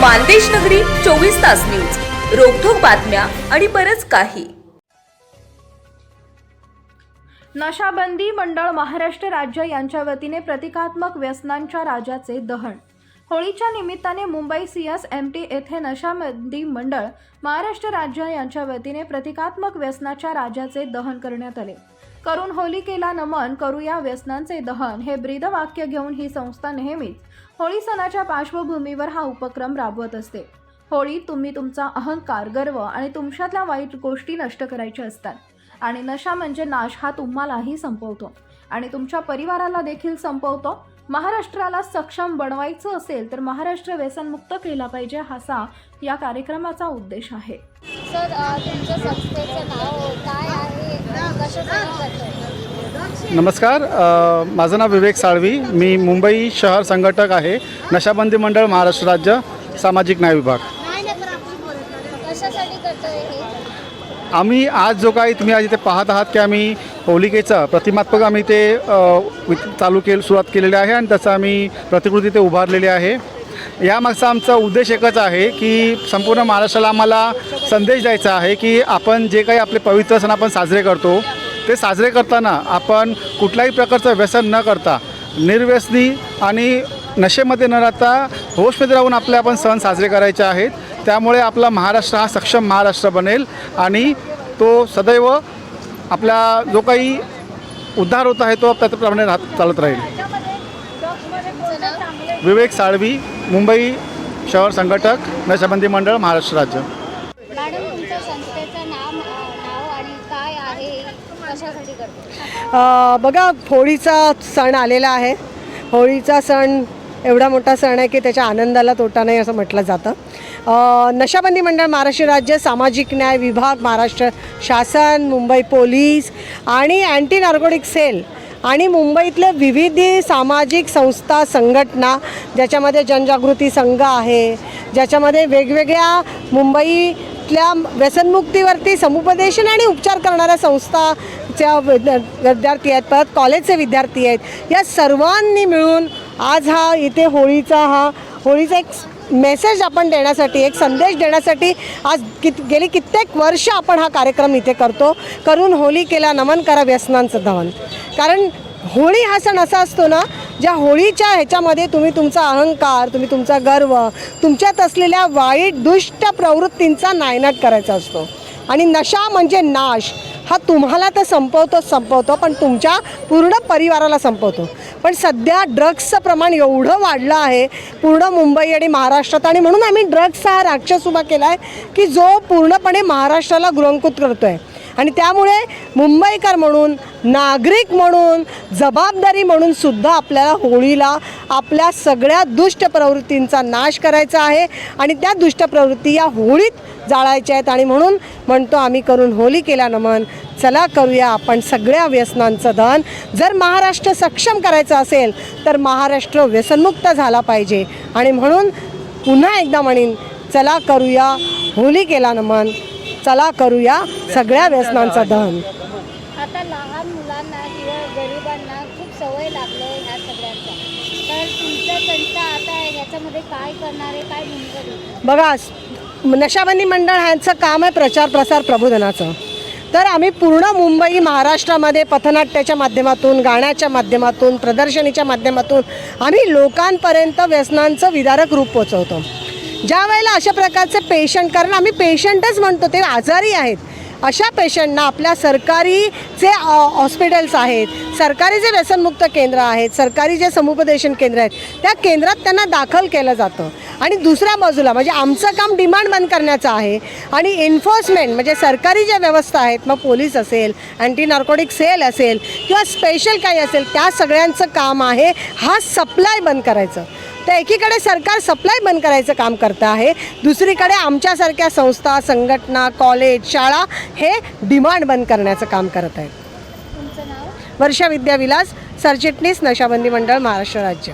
मानदेश नगरी चोवीस तास न्यूज. रोखोक बातम्या आणि बरच काही. नशाबंदी मंडळ महाराष्ट्र राज्य यांच्या वतीने प्रतिकात्मक व्यसनांच्या राजाचे दहन. होळीच्या निमित्ताने Mumbai C S M T येथे नशाबंदी मंडळ महाराष्ट्र राज्य यांच्या वतीने प्रतिकात्मक व्यसनाच्या राजाचे दहन करण्यात आले. करून होली केला नमन करूया व्यसनांचे दहन हे ब्रीदवाक्य घेऊन ही संस्था नेहमीच होळी सणाच्या पार्श्वभूमीवर हा उपक्रम राबवत असते. होळी तुम्ही तुमचा अहंकार गर्व आणि तुमच्यातल्या वाईट गोष्टी नष्ट करायच्या असतात. आणि नशा म्हणजे नाश हा तुम्हालाही संपवतो. आणि तुमच्या परिवाराला देखील संपवतो. महाराष्ट्राला सक्षम बनवायचं असेल तर महाराष्ट्र व्यसनमुक्त केला पाहिजे हाचा या कार्यक्रमाचा उद्देश आहे. सर अ, तुमच्या संस्थेचं नाव काय आहे? नमस्कार अ, माझं नाव विवेक साळवी. मी मुंबई शहर संघटक आहे. नशाबंदी मंडळ महाराष्ट्र राज्य सामाजिक न्याय विभाग. कशासाठी करतोय हे? आम्ही आज जो काही तुम्ही आज इथे पाहत आहात की आम्ही होलिकेचं प्रतिमात्मक आम्ही ते चालू केल सुरुवात केलेली आहे आणि त्याचं आम्ही प्रतिकृती ते उभारलेली आहे. यामागचा आमचा उद्देश एकच आहे की संपूर्ण महाराष्ट्राला आम्हाला संदेश द्यायचा आहे की आपण जे काही आपले पवित्र सण आपण साजरे करतो ते साजरे करताना आपण कुठल्याही प्रकारचं व्यसन न करता निर्व्यसनी आणि नशेमध्ये न राहता होशमध्ये राहून आपले आपण सण साजरे करायचे आहेत. त्यामुळे आपला महाराष्ट्र हा सक्षम महाराष्ट्र बनेल आणि तो सदैव आपला जो काही उद्धार होत आहे तो त्याप्रमाणे राहत चालत राहील. विवेक साळवी मुंबई शहर संघटक नशाबंदी मंडळ महाराष्ट्र राज्य. मॅडम तुमच्या संस्थेचं नाम अ, नाव आणि काय आहे? कशासाठी करतो? अ, बघा होळीचा सण आलेला आहे. होळीचा सण एवढा मोठा सण आहे की त्याच्या आनंदाला तोटा नाही असं म्हटलं जातं. नशाबंदी मंडळ महाराष्ट्र राज्य सामाजिक न्याय विभाग महाराष्ट्र शासन मुंबई पोलीस आणि अँटी नार्कोटिक सेल आणि मुंबईतल्या विविध सामाजिक संस्था संघटना ज्याच्यामध्ये जनजागृती संघ आहे ज्याच्यामध्ये वेगवेगळ्या मुंबईतल्या व्यसनमुक्तीवरती समुपदेशन आणि उपचार करणाऱ्या संस्थाच्या विद्या- विद्यार्थी आहेत परत कॉलेजचे विद्यार्थी आहेत. या सर्वांनी मिळून आज हा इथे होळीचा हा होळीचा एक मेसेज आपण देण्यासाठी एक संदेश देण्यासाठी आज कित गेली कित्येक वर्ष आपण हा कार्यक्रम इथे करतो. करून होळी केला नमन करा व्यसनांचं दहन. कारण होळी हा सण असा असतो ना ज्या होळीच्या ह्याच्यामध्ये तुम्ही तुमचा अहंकार तुम्ही तुमचा गर्व तुमच्यात असलेल्या वाईट दुष्ट प्रवृत्तींचा नायनाट करायचा असतो. आणि नशा म्हणजे नाश हा तुम्हाला तर संपवतोच संपवतो पण तुमच्या पूर्ण परिवाराला संपवतो. पण सध्या ड्रग्सचं प्रमाण एवढं वाढलं आहे पूर्ण मुंबई आणि महाराष्ट्रात आणि म्हणून आम्ही ड्रग्सचा हा राक्षस उभा केला आहे की जो पूर्णपणे महाराष्ट्राला गुरंकृत करतो आहे आणि त्यामुळे मुंबईकर म्हणून नागरिक म्हणून जबाबदारी म्हणून सुद्धा आपल्याला होळीला आपल्या सगळ्या दुष्ट प्रवृत्तींचा नाश करायचा आहे आणि त्या दुष्ट प्रवृत्ती या होळीत जाळायच्या आहेत. आणि म्हणून म्हणतो आम्ही करून होळी केला नमन चला करूया आपण सगळ्या व्यसनांचं धन जर महाराष्ट्र सक्षम करायचं असेल तर महाराष्ट्र व्यसनमुक्त झाला पाहिजे. आणि म्हणून पुन्हा एकदा म्हणेन चला करूया होली केला नमन चला करूया सगळ्या व्यसनांचं दहन. आता लहान मुलांना किंवा गरिबांना खूप सवय लागलं ह्या सगळ्यांचा. तर तुमच्या संस्था आता ह्याच्यामध्ये काय करणार आहे काय भूमिका घेणार बघा नशाबंदी मंडळ ह्यांचं काम आहे प्रचार प्रसार प्रबोधनाचं. तर आम्ही पूर्ण मुंबई महाराष्ट्रामध्ये पथनाट्याच्या माध्यमातून गाण्याच्या माध्यमातून प्रदर्शनीच्या माध्यमातून आम्ही लोकांपर्यंत व्यसनांचं विदारक रूप पोचवतो ज्या वेळेला अशा प्रकारचे पेशंट कारण आम्ही पेशंटच म्हणतो ते आजारी आहेत. अशा पेशंटना आपल्या सरकारीचे जे हॉस्पिटल्स आहेत सरकारी जे व्यसनमुक्त केंद्र आहेत सरकारी जे समुपदेशन केंद्र आहेत त्या केंद्रात त्यांना दाखल केलं जातं. आणि दुसऱ्या बाजूला म्हणजे आमचं काम डिमांड बंद करण्याचं आहे आणि एन्फोर्समेंट म्हणजे सरकारी ज्या व्यवस्था आहेत मग पोलीस असेल अँटी नार्कोटिक सेल असेल किंवा स्पेशल काही असेल त्या सगळ्यांचं काम आहे हा सप्लाय बंद करायचं. तर एकीकडे सरकार सप्लाय बंद करायचं काम करतं आहे. दुसरीकडे आमच्यासारख्या संस्था संघटना कॉलेज शाळा हे डिमांड बंद करण्याचं काम करत आहेत. वर्षा विद्याविलास सरचिटणीस नशाबंदी मंडळ महाराष्ट्र राज्य.